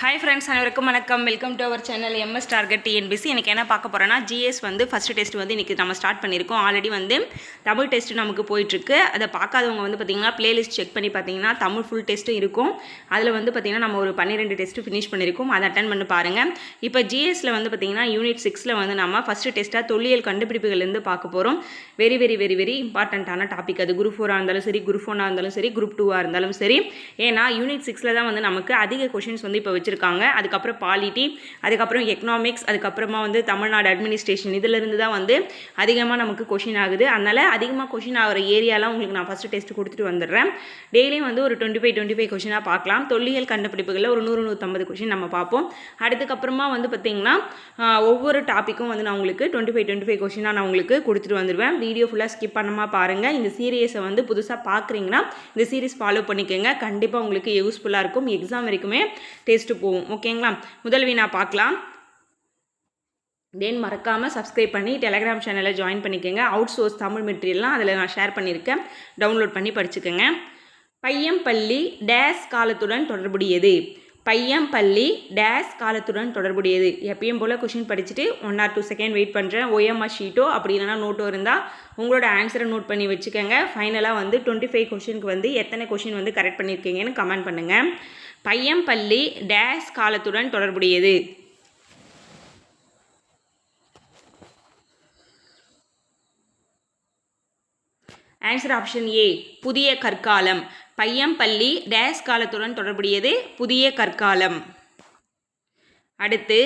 Hi friends அனைவருக்கும் வணக்கம். Welcome to our channel MS target TNPSC எனக்கு என்ன பார்க்க போகிறேன்னா ஜிஎஸ் வந்து ஃபஸ்ட் டெஸ்ட் வந்து இன்றைக்கி நம்ம ஸ்டார்ட் பண்ணியிருக்கோம். ஆல்ரெடி வந்து தமிழ் டெஸ்ட் நமக்கு போயிட்டுருக்கு. அதை பார்க்காதவங்க வந்து பார்த்திங்கன்னா பிளேலிஸ்ட் செக் பண்ணி பார்த்தீங்கன்னா தமிழ் ஃபுல் டெஸ்ட்டும் இருக்கும். அதில் வந்து பார்த்திங்கன்னா நம்ம ஒரு பன்னிரெண்டு டெஸ்ட்டு ஃபினிஷ் பண்ணியிருக்கோம். அதை அட்டன் பண்ணி பாருங்கள் இப்போ ஜிஎஸ்சில் வந்து பார்த்திங்கன்னா யூனிட் சிக்ஸில் வந்து நம்ம ஃபஸ்ட்டு டெஸ்ட்டாக தொல்லியல் கண்டுபிடிப்புகள்லேருந்து பார்க்க போகிறோம் வெரி வெரி வெரி வெரி இம்பார்ட்டண்ட்டான டாபிக் அது. குரூப் ஃபோராக இருந்தாலும் சரி குரூப் ஒன்னாக இருந்தாலும் சரி குரூப் டூவாக இருந்தாலும் சரி. ஏன்னா யூனிட் சிக்ஸில் தான் வந்து நமக்கு அதிக கொஷின்ஸ் வந்து இப்போ வச்சு வச்சுருக்காங்க அதுக்கப்புறம் பாலிட்டி அதுக்கப்புறம் எக்கனாமிக்ஸ் அதுக்கப்புறமா வந்து தமிழ்நாடு அட்மினிஸ்ட்ரேஷன் இதிலிருந்து தான் வந்து அதிகமாக நமக்கு கொஷின் ஆகுது. அதனால் அதிகமாக கொஷின் ஆகிற ஏரியாலாம் உங்களுக்கு நான் ஃபஸ்ட்டு டெஸ்ட் கொடுத்துட்டு வந்துடுறேன். டெய்லியும் வந்து ஒரு டுவெண்ட்டி ஃபைவ் டுவெண்ட்டி ஃபைவ் கொஷினாக பார்க்கலாம். தொல்லியல் கண்டுபிடிப்புகளில் ஒரு நூறு நூற்றம்பது கொஷின் நம்ம பார்ப்போம். அதுக்கப்புறமா வந்து பார்த்திங்கன்னா ஒவ்வொரு டாப்பிக்கும் வந்து நான் உங்களுக்கு டுவெண்ட்டி ஃபைவ் டுவெண்ட்டி ஃபைவ் கொஷினாக நான் உங்களுக்கு கொடுத்துட்டு வந்துடுவேன். வீடியோ ஃபுல்லாக ஸ்கிப் பண்ணாமல் பாருங்கள் இந்த சீரியஸை வந்து புதுசாக பார்க்குறீங்கன்னா இந்த சீரிஸ் ஃபாலோ பண்ணிக்கோங்க. கண்டிப்பாக உங்களுக்கு யூஸ்ஃபுல்லாக இருக்கும். எக்ஸாம் வரைக்குமே டெஸ்ட்டு போகும் ஓகேங்களா? முதல் வினா பார்க்கலாம். தென் மறக்காமல் சப்ஸ்கிரைப் பண்ணி டெலகிராம் சேனலை ஜாயின் பண்ணிக்கோங்க. அவுட் சோர்ஸ் தமிழ் மெட்டீரியல்லாம் அதில் நான் ஷேர் பண்ணியிருக்கேன் டவுன்லோட் பண்ணி படிச்சுக்கோங்க. பையம்பள்ளி டேஸ் காலத்துடன் தொடர்புடையது. பையம்பள்ளி டேஸ் காலத்துடன் தொடர்புடையது. எப்பயும் போல் கொஷின் படிச்சுட்டு one or two second wait பண்ணுறேன் ஓஎம்ஆர் ஷீட்டோ அப்படி இல்லைனா நோட்டோ இருந்தால் உங்களோட ஆன்சரை நோட் பண்ணி வச்சுக்கோங்க. ஃபைனலாக வந்து டுவெண்ட்டி ஃபைவ் கொஷினுக்கு வந்து எத்தனை கொஷின் வந்து கரெக்ட் பண்ணியிருக்கீங்கன்னு கமெண்ட் பண்ணுங்கள் பையம்பள்ளி டேஸ் காலத்துடன் தொடர்புடையது. ஆன்சர் ஆப்ஷன் ஏ புதிய கற்காலம். பையம்பள்ளி டேஸ் காலத்துடன் தொடர்புடையது புதிய கற்காலம். அடுத்து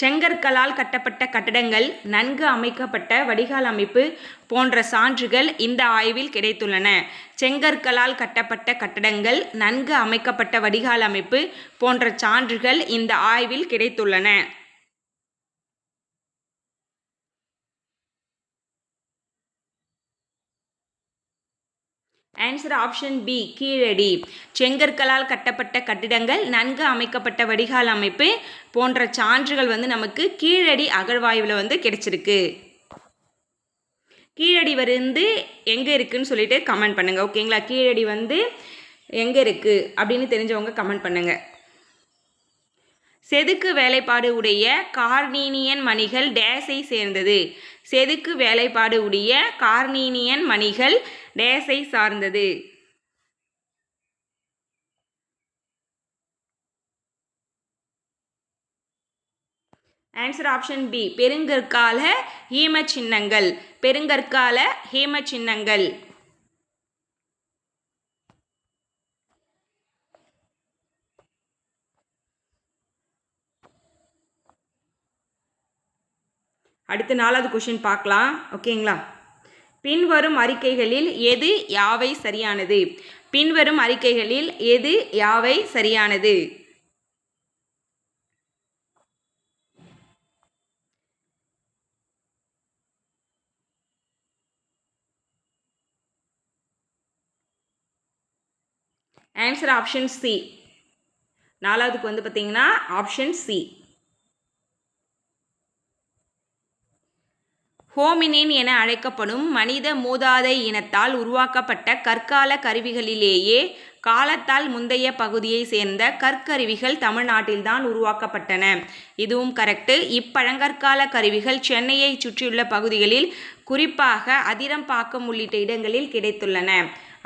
செங்கற்களால் கட்டப்பட்ட கட்டடங்கள் நன்கு அமைக்கப்பட்ட வடிகால் அமைப்பு போன்ற சான்றுகள் இந்த ஆய்வில் கிடைத்துள்ளன. செங்கற்களால் கட்டப்பட்ட கட்டடங்கள் நன்கு அமைக்கப்பட்ட வடிகால் அமைப்பு போன்ற சான்றுகள் இந்த ஆய்வில் கிடைத்துள்ளன. Answer option B Keezhadi. செங்கற்களால் கட்டப்பட்ட கட்டிடங்கள் நன்கு அமைக்கப்பட்ட வடிகால் அமைப்பு போன்ற சான்றுகள் வந்து நமக்கு கீழடி அகழ்வாய்வில் வந்து கிடைச்சிருக்கு. கீழடி வந்து எங்கே இருக்குன்னு சொல்லிட்டு கமெண்ட் பண்ணுங்கள் ஓகேங்களா கீழடி வந்து எங்கே இருக்குது அப்படின்னு தெரிஞ்சவங்க கமெண்ட் பண்ணுங்கள் செதுக்கு வேலைப்பாடு உடைய கார்னீனியன் மணிகள் டேஸை சேர்ந்தது. செதுக்கு வேலைப்பாடு உடைய கார்னீனியன் மணிகள் டேஸை சார்ந்தது. ஆன்சர் ஆப்ஷன் பி பெருங்கற்கால ஹீம சின்னங்கள் பெருங்கற்கால ஹீம சின்னங்கள் அடுத்த நாலாவது கொஷின் பார்க்கலாம். ஓகேங்களா பின்வரும் அறிக்கைகளில் எது யாவை சரியானது? பின்வரும் அறிக்கைகளில் எது யாவை சரியானது? ஆன்சர் ஆப்ஷன் சி நாலாவதுக்கு வந்து பார்த்தீங்கன்னா ஆப்ஷன் சி ஹோமினின் என அழைக்கப்படும் மனித மூதாதை இனத்தால் உருவாக்கப்பட்ட கற்கால கருவிகளிலேயே காலத்தால் முந்தைய பகுதியை சேர்ந்த கற்கருவிகள் தமிழ்நாட்டில்தான் உருவாக்கப்பட்டன. இதுவும் கரெக்டு இப்பழங்கற்கால கருவிகள் சென்னையை சுற்றியுள்ள பகுதிகளில் குறிப்பாக அதிரம்பாக்கம் உள்ளிட்ட இடங்களில் கிடைத்துள்ளன.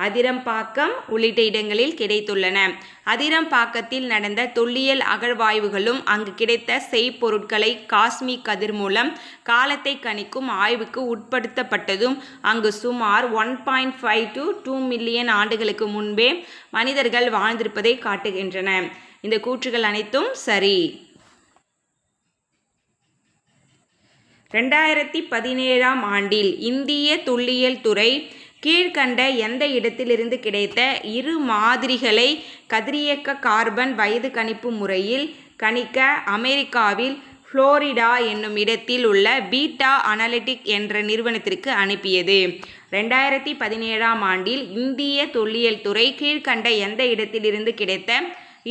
அதிரம்பாக்கம் உள்ளிட்ட இடங்களில் கிடைத்துள்ளன. அதிரம்பாக்கத்தில் நடந்த தொல்லியல் அகழ்வாய்வுகளும் அங்கு கிடைத்த செய்பொருட்களை காஸ்மிக் கதிர் மூலம் காலத்தை கணிக்கும் ஆய்வுக்கு உட்படுத்தப்பட்டதும் அங்கு சுமார் one point five to two million ஆண்டுகளுக்கு முன்பே மனிதர்கள் வாழ்ந்திருப்பதை காட்டுகின்றன. இந்த கூற்றுகள் அனைத்தும் சரி. ரெண்டாயிரத்தி பதினேழாம் ஆண்டில் இந்திய தொல்லியல் துறை கீழ்கண்ட எந்த இடத்திலிருந்து கிடைத்த இரு மாதிரிகளை கதிரியக்க கார்பன் வயது கணிப்பு முறையில் கணிக்க அமெரிக்காவில் ஃப்ளோரிடா என்னும் இடத்தில் உள்ள பீட்டா அனலிட்டிக் என்ற நிறுவனத்திற்கு அனுப்பியது. ரெண்டாயிரத்தி பதினேழாம் ஆண்டில் இந்திய தொல்லியல் துறை கீழ்கண்ட எந்த இடத்திலிருந்து கிடைத்த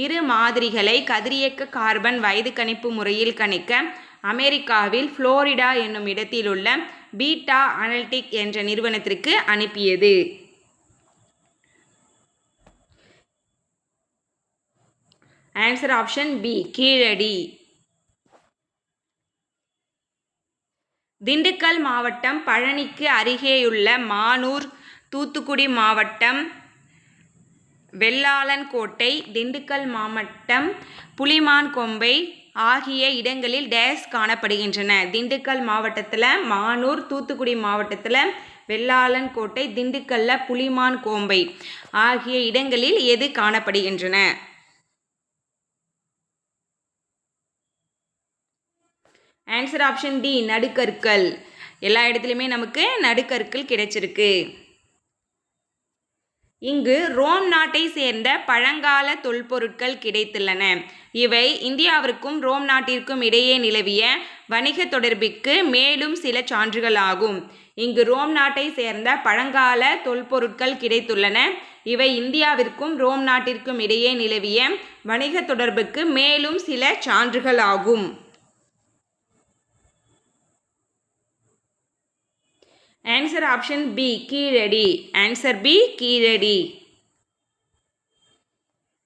இரு மாதிரிகளை கதிரியக்க கார்பன் வயது கணிப்பு முறையில் கணிக்க அமெரிக்காவில் ஃப்ளோரிடா என்னும் இடத்தில் உள்ள பீட்டா அனல்டிக் என்ற நிறுவனத்திற்கு அனுப்பியது. Answer option B Keezhadi. Dindigul மாவட்டம் பழனிக்கு அருகேயுள்ள மானூர் தூத்துக்குடி மாவட்டம் வெள்ளாளன்கோட்டை திண்டுக்கல் மாவட்டம் புலிமான் கொம்பை ஆகிய இடங்களில் டேஸ் காணப்படுகின்றன. திண்டுக்கல் மாவட்டத்தில் மானூர் தூத்துக்குடி மாவட்டத்தில் வெள்ளாளன்கோட்டை திண்டுக்கல்ல புலிமான் கோம்பை ஆகிய இடங்களில் எது காணப்படுகின்றன? ஆன்சர் ஆப்ஷன் டி நடுக்கற்கள். எல்லா இடத்துலையுமே நமக்கு நடுக்கற்கள் கிடைச்சிருக்கு. இங்கு ரோம் நாட்டை சேர்ந்த பழங்கால தொல்பொருட்கள் கிடைத்துள்ளன. இவை இந்தியாவிற்கும் ரோம் நாட்டிற்கும் இடையே நிலவிய வணிக தொடர்பிற்கு மேலும் சில சான்றுகளாகும். இங்கு ரோம் நாட்டை சேர்ந்த பழங்கால தொல்பொருட்கள் கிடைத்துள்ளன. இவை இந்தியாவிற்கும் ரோம் நாட்டிற்கும் இடையே நிலவிய வணிக தொடர்புக்கு மேலும் சில சான்றுகளாகும். Answer option B Keezhadi answer B Keezhadi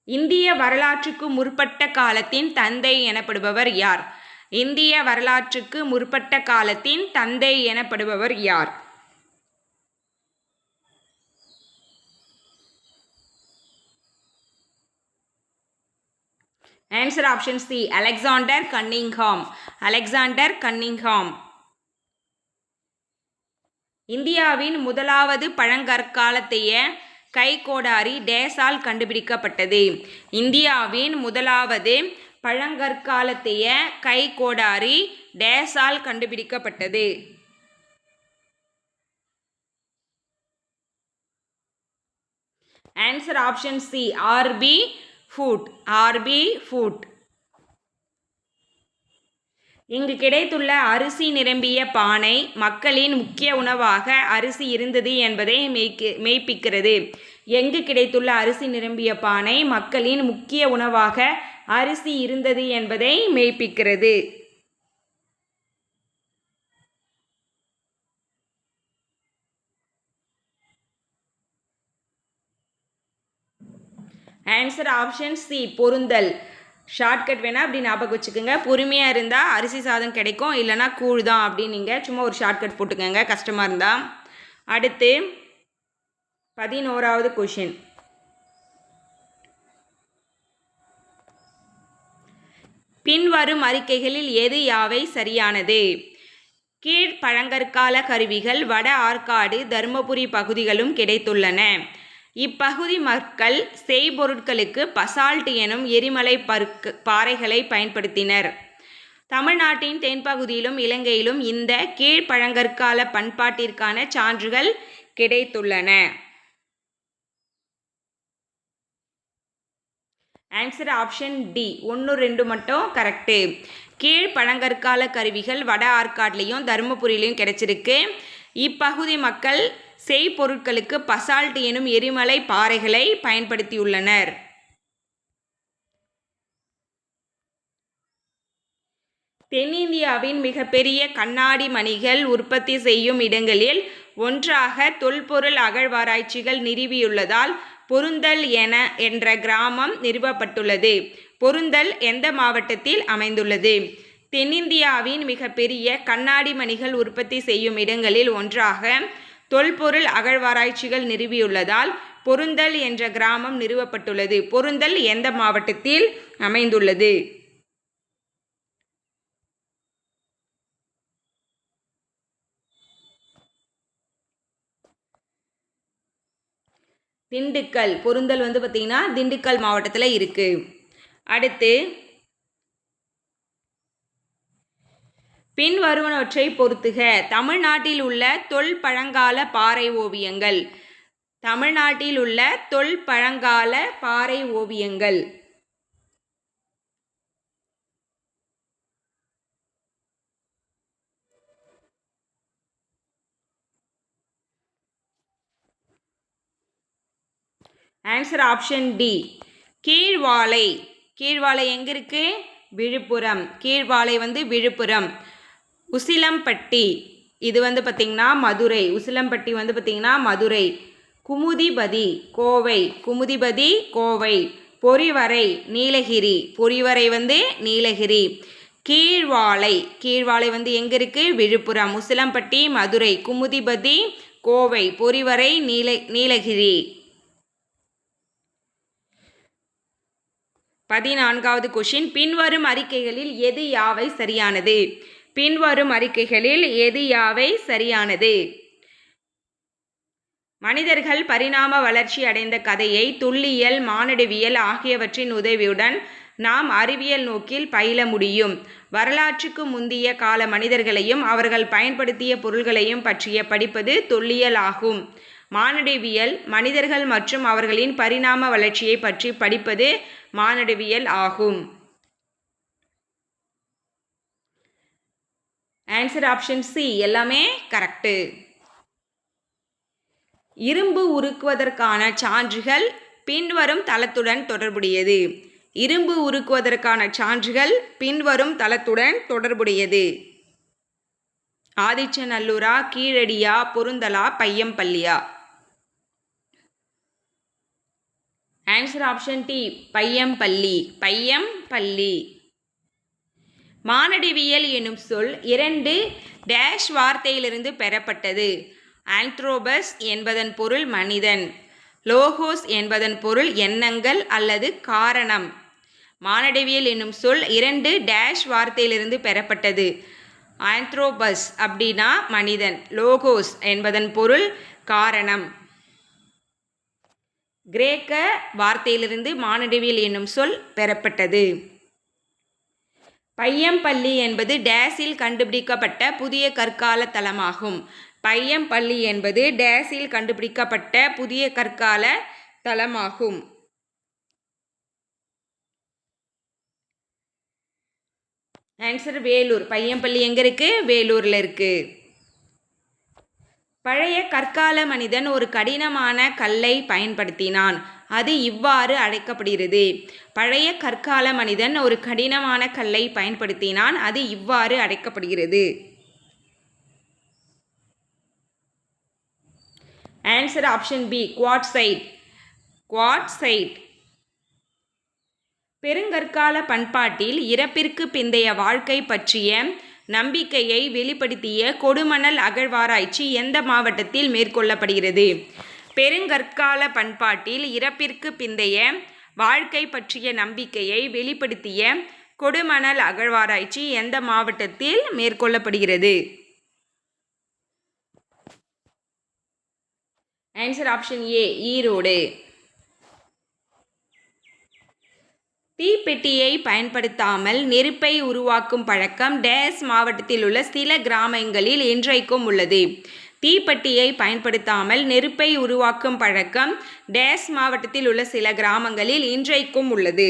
இந்திய வரலாற்றுக்கு முற்பட்ட காலத்தின் தந்தை எனப்படுபவர் யார்? இந்திய வரலாற்றுக்கு முற்பட்ட காலத்தின் தந்தை எனப்படுபவர் யார்? Answer option C Alexander Cunningham Alexander Cunningham இந்தியாவின் முதலாவது பழங்கற்காலத்தைய கைகோடாரி டேஸால் கண்டுபிடிக்கப்பட்டது. இந்தியாவின் முதலாவது பழங்கற்காலத்தைய கைகோடாரி டேஸால் கண்டுபிடிக்கப்பட்டது. Answer option C RB Foote RB Foote இங்கு கிடைத்துள்ள அரிசி நிரம்பிய பானை மக்களின் முக்கிய உணவாக அரிசி இருந்தது என்பதை மெய்க்கு மெய்ப்பிக்கிறது. எங்கு கிடைத்துள்ள அரிசி நிரம்பிய பானை மக்களின் முக்கிய உணவாக அரிசி இருந்தது என்பதை மெய்ப்பிக்கிறது. Answer option C Porunthal. Shortcut வேணால் அப்படி ஞாபகம் வச்சுக்கோங்க. பொறுமையாக இருந்தால் அரிசி சாதம் கிடைக்கும். இல்லைனா கூழ் தான் அப்படின்னு நீங்கள் சும்மா ஒரு ஷார்ட்கட் போட்டுக்கோங்க. கஷ்டமாக இருந்தால் அடுத்து பதினோராவது கொஷின் பின்வரும் அறிக்கைகளில் எது யாவை சரியானது? கீழ் பழங்கற்கால கருவிகள் வட ஆற்காடு தருமபுரி பகுதிகளும் கிடைத்துள்ளன. இப்பகுதி மக்கள் செய்பொருட்களுக்கு பசால்ட் எனும் எரிமலை பருக்கு பாறைகளை பயன்படுத்தினர். தமிழ்நாட்டின் தென்பகுதியிலும் இலங்கையிலும் இந்த கீழ்ப்பழங்கற்கால பண்பாட்டிற்கான சான்றுகள் கிடைத்துள்ளன. ஆன்சர் ஆப்ஷன் டி ஒன்று ரெண்டு மட்டும் கரெக்டு கீழ் பழங்கற்கால கருவிகள் வட ஆற்காட்லேயும் தருமபுரியிலையும் கிடைச்சிருக்கு. இப்பகுதி மக்கள் செய்பொருட்களுக்கு பசால்ட் எனும் எரிமலை பாறைகளை பயன்படுத்தியுள்ளனர். தென்னிந்தியாவின் மிகப்பெரிய கண்ணாடி மணிகள் உற்பத்தி செய்யும் இடங்களில் ஒன்றாக தொல்பொருள் அகழ்வாராய்ச்சிகள் நிறுவியுள்ளதால் பொருந்தல் என என்ற கிராமம் நிறுவப்பட்டுள்ளது. பொருந்தல் எந்த மாவட்டத்தில் அமைந்துள்ளது? தென்னிந்தியாவின் மிகப்பெரிய கண்ணாடி மணிகள் உற்பத்தி செய்யும் இடங்களில் ஒன்றாக தொல்பொருள் அகழ்வாராய்ச்சிகள் நிறுவியுள்ளதால் பொருந்தல் என்ற கிராமம் நிறுவப்பட்டுள்ளது. பொருந்தல் எந்த மாவட்டத்தில் அமைந்துள்ளது? திண்டுக்கல். பொருந்தல் வந்து பார்த்திங்கன்னா திண்டுக்கல் மாவட்டத்தில் இருக்குது அடுத்து பின்வருவனவற்றை பொறுத்துக. தமிழ்நாட்டில் உள்ள தொல் பழங்கால பாறை ஓவியங்கள். தமிழ்நாட்டில் உள்ள தொல் பழங்கால பாறை ஓவியங்கள். Answer option D Keezhvalai. Keezhvalai எங்கே இருக்குது விழுப்புரம். கீழ்வாலை வந்து விழுப்புரம். உசிலம்பட்டி. இது வந்து பார்த்திங்கன்னா மதுரை. உசிலம்பட்டி வந்து பார்த்திங்கன்னா மதுரை. குமுதிபதி கோவை. குமுதிபதி கோவை. பொறிவரை நீலகிரி. பொறிவரை வந்து நீலகிரி. கீழ்வாழை கீழ்வாழை வந்து எங்கே இருக்குது விழுப்புரம். உசிலம்பட்டி மதுரை. குமுதிபதி கோவை. பொறிவரை நீல நீலகிரி. பதினான்காவது கொஷின் பின்வரும் அறிக்கைகளில் எது யாவை சரியானது? பின்வரும் அறிக்கைகளில் எது யாவை சரியானது? மனிதர்கள் பரிணாம வளர்ச்சி அடைந்த கதையை துல்லியல் மானடவியல் ஆகியவற்றின் உதவியுடன் நாம் அறிவியல் நோக்கில் பயில முடியும். வரலாற்றுக்கு முந்திய கால மனிதர்களையும் அவர்கள் பயன்படுத்திய பொருள்களையும் பற்றிய படிப்பது தொல்லியல் ஆகும். மானடவியல் மனிதர்கள் மற்றும் அவர்களின் பரிணாம வளர்ச்சியை பற்றி படிப்பது மானடவியல் ஆகும். ஆன்சர் ஆப்ஷன் சி எல்லாமே கரெக்டு இரும்பு உருக்குவதற்கான சான்றுகள் பின்வரும் தளத்துடன் தொடர்புடையது. இரும்பு உருக்குவதற்கான சான்றுகள் பின்வரும் தளத்துடன் தொடர்புடையது. ஆதிச்சநல்லூரா கீழடியா பொருந்தலா பையம்பள்ளியா? Answer option D Payampalli. Payampalli. மானடிவியல் எனும் சொல் இரண்டு டேஷ் வார்த்தையிலிருந்து பெறப்பட்டது. ஆந்த்ரோபஸ் என்பதன் பொருள் மனிதன். லோகோஸ் என்பதன் பொருள் எண்ணங்கள் அல்லது காரணம். மானடவியல் என்னும் சொல் இரண்டு டேஷ் வார்த்தையிலிருந்து பெறப்பட்டது. ஆந்த்ரோபஸ் அப்படின்னா மனிதன். லோகோஸ் என்பதன் பொருள் காரணம். கிரேக்க வார்த்தையிலிருந்து மானடவியல் என்னும் சொல் பெறப்பட்டது. பையம்பள்ளி என்பது டேஸில் கண்டுபிடிக்கப்பட்ட புதிய கற்கால தலமாகும். பையம்பள்ளி என்பது டேஸில் கண்டுபிடிக்கப்பட்ட புதிய கற்கால தலமாகும். ஆன்சர் வேலூர். பையம்பள்ளி எங்கே இருக்குது வேலூரில் இருக்குது பழைய கற்கால மனிதன் ஒரு கடினமான கல்லை பயன்படுத்தினான். அது இவ்வாறு அழைக்கப்படுகிறது. பழைய கற்கால மனிதன் ஒரு கடினமான கல்லை பயன்படுத்தினான் அது இவ்வாறு அழைக்கப்படுகிறது. Answer option B quartzite quartzite பெருங்கற்கால பண்பாட்டில் இறப்பிற்கு பிந்தைய வாழ்க்கை பற்றிய நம்பிக்கையை வெளிப்படுத்திய கொடுமணல் அகழ்வாராய்ச்சி எந்த மாவட்டத்தில் மேற்கொள்ளப்படுகிறது? பெருங்கற்கால பண்பாட்டில் இறப்பிற்கு பிந்தைய வாழ்க்கை பற்றிய நம்பிக்கையை வெளிப்படுத்திய கொடுமணல் அகழ்வாராய்ச்சி எந்த மாவட்டத்தில் மேற்கொள்ளப்படுகிறது? Answer option A Erode. தீப்பெட்டியை பயன்படுத்தாமல் நெருப்பை உருவாக்கும் பழக்கம் டேஸ் மாவட்டத்தில் உள்ள சில கிராமங்களில் இன்றைக்கும் உள்ளது. தீப்பெட்டியை பயன்படுத்தாமல் நெருப்பை உருவாக்கும் பழக்கம் டேஸ் மாவட்டத்தில் உள்ள சில கிராமங்களில் இன்றைக்கும் உள்ளது.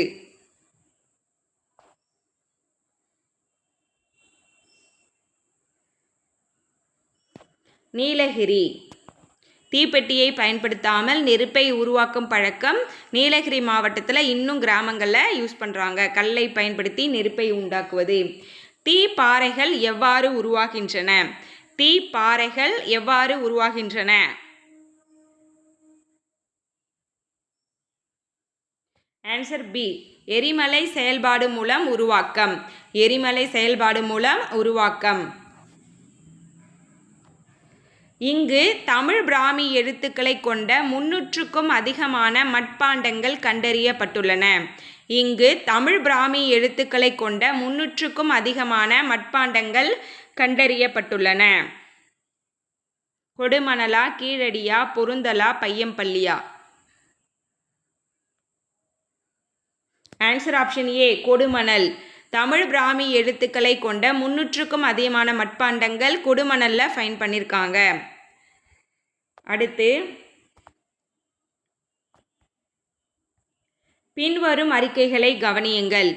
நீலகிரி. தீப்பெட்டியை பயன்படுத்தாமல் நெருப்பை உருவாக்கும் பழக்கம் நீலகிரி மாவட்டத்தில் இன்னும் கிராமங்களில் யூஸ் பண்ணுறாங்க கல்லை பயன்படுத்தி நெருப்பை உண்டாக்குவது. தீ பாறைகள் எவ்வாறு உருவாகின்றன? தீ பாறைகள் எவ்வாறு உருவாகின்றன? ஆன்சர் பி எரிமலை செயல்பாடு மூலம் உருவாக்கம். எரிமலை செயல்பாடு மூலம் உருவாக்கம். இங்கு தமிழ் பிராமி எழுத்துக்களை கொண்ட முன்னூற்றுக்கும் அதிகமான மட்பாண்டங்கள் கண்டறியப்பட்டுள்ளன. இங்கு தமிழ் பிராமி எழுத்துக்களை கொண்ட முன்னூற்றுக்கும் அதிகமான மட்பாண்டங்கள் கண்டறியப்பட்டுள்ளன. கொடுமணலா கீழடியா பொருந்தலா பையம்பள்ளியா? Answer option A Kodumanal. Tamil Brahmi எழுத்துக்களை கொண்ட முன்னூற்றுக்கும் அதிகமான மட்பாண்டங்கள் கொடுமணலில் ஃபைன் பண்ணியிருக்காங்க அடுத்து பின்வரும் அறிக்கைகளை கவனியுங்கள்.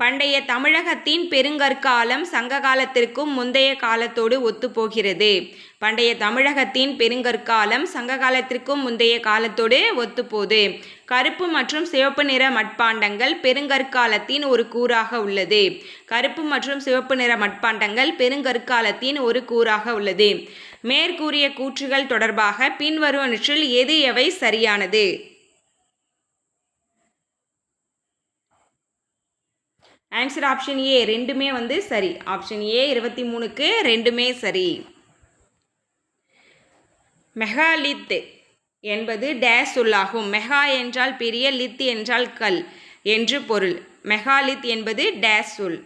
பண்டைய தமிழகத்தின் பெருங்கற்காலம் சங்க காலத்திற்கும் முந்தைய காலத்தோடு ஒத்துப்போகிறது. பண்டைய தமிழகத்தின் பெருங்கற்காலம் சங்க காலத்திற்கும் முந்தைய காலத்தோடு ஒத்துப்போது. கருப்பு மற்றும் சிவப்பு நிற மட்பாண்டங்கள் பெருங்கற்காலத்தின் ஒரு கூறாக உள்ளது. கருப்பு மற்றும் சிவப்பு நிற மட்பாண்டங்கள் பெருங்கற்காலத்தின் ஒரு கூறாக உள்ளது. மேற்கூறிய கூற்றுகள் தொடர்பாக பின்வருவனற்றில் எது எவை சரியானது? ஆன்சர் ஆப்ஷன் ஏ ரெண்டுமே வந்து சரி. ஆப்ஷன் ஏ இருபத்தி மூணுக்கு ரெண்டுமே சரி. மெகாலித் என்பது டேஸ் சொல்லாகும். மெகா என்றால் பெரிய லித் என்றால் கல் என்று பொருள். மெகாலித் என்பது டேஸ் சொல்.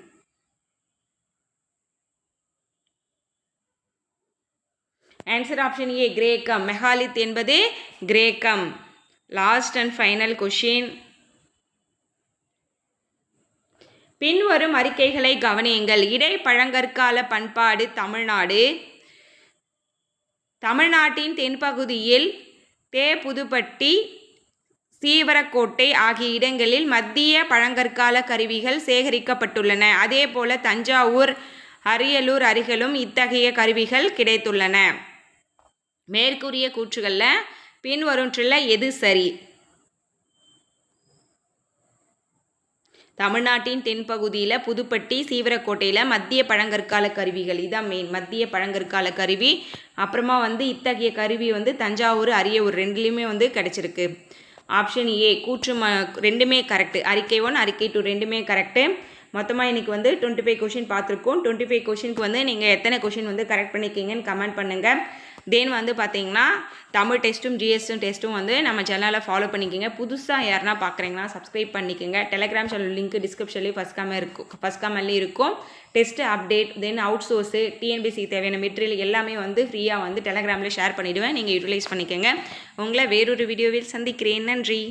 ஆன்சர் ஆப்ஷன் ஏ கிரேக்கம். மெகாலித் என்பது கிரேக்கம். லாஸ்ட் அண்ட் ஃபைனல் கொஷின் பின்வரும் அறிக்கைகளை கவனியுங்கள். இடைப்பழங்கற்கால பண்பாடு தமிழ்நாடு. தமிழ்நாட்டின் தென்பகுதியில் தே புதுப்பட்டி சீவரக்கோட்டை ஆகிய இடங்களில் மத்திய பழங்கற்கால கருவிகள் சேகரிக்கப்பட்டுள்ளன. அதேபோல தஞ்சாவூர் அரியலூர் அருகிலும் இத்தகைய கருவிகள் கிடைத்துள்ளன. மேற்கூறிய கூற்றுகளில் பின்வருற்றில் எது சரி? தமிழ்நாட்டின் தென்பகுதியில் புதுப்பட்டி சீவரக்கோட்டையில் மத்திய பழங்கற்கால கருவிகள். இதான் மெயின் மத்திய பழங்கற்கால கருவி. அப்புறமா வந்து இத்தகைய கருவி வந்து தஞ்சாவூர் அரியவூர் ரெண்டுலேயுமே வந்து கிடச்சிருக்கு. ஆப்ஷன் ஏ கூற்று ம ரெண்டுமே கரெக்டு அறிக்கை ஒன் அறிக்கை டூ ரெண்டுமே கரெக்டு மொத்தமாக இன்றைக்கி வந்து டுவெண்ட்டி ஃபைவ் கொஷின் பார்த்துருக்கோம். டுவெண்ட்டி ஃபைவ் கொஷினுக்கு வந்து நீங்கள் எத்தனை கொஷின் வந்து கரெக்ட் பண்ணிக்கிங்கன்னு கமெண்ட் பண்ணுங்கள் தென் வந்து பார்த்தீங்கன்னா தமிழ் டெஸ்ட்டும் ஜிஎஸ்டும் டெஸ்ட்டும் வந்து நம்ம சேனலில் ஃபாலோ பண்ணிக்கோங்க. புதுசாக யாருனா பார்க்குறீங்கன்னா சப்ஸ்கிரைப் பண்ணிக்கோங்க. டெலிகிராம் சேனல் லிங்க் டிஸ்கிரிப்ஷன்லேயும் ஃபஸ்ட் காமல் இருக்கும் ஃபஸ்ட் காமல்லே இருக்கும். Test update then out source TNPSC தேவையான மெட்டீரியல் எல்லாமே வந்து ஃப்ரீயாக வந்து டெலிகிராமில் ஷேர் பண்ணிவிடுவேன் நீங்கள் யூட்டிலைஸ் பண்ணிக்கோங்க. உங்களை வேறொரு வீடியோவில் சந்திக்கிறேன். நன்றி.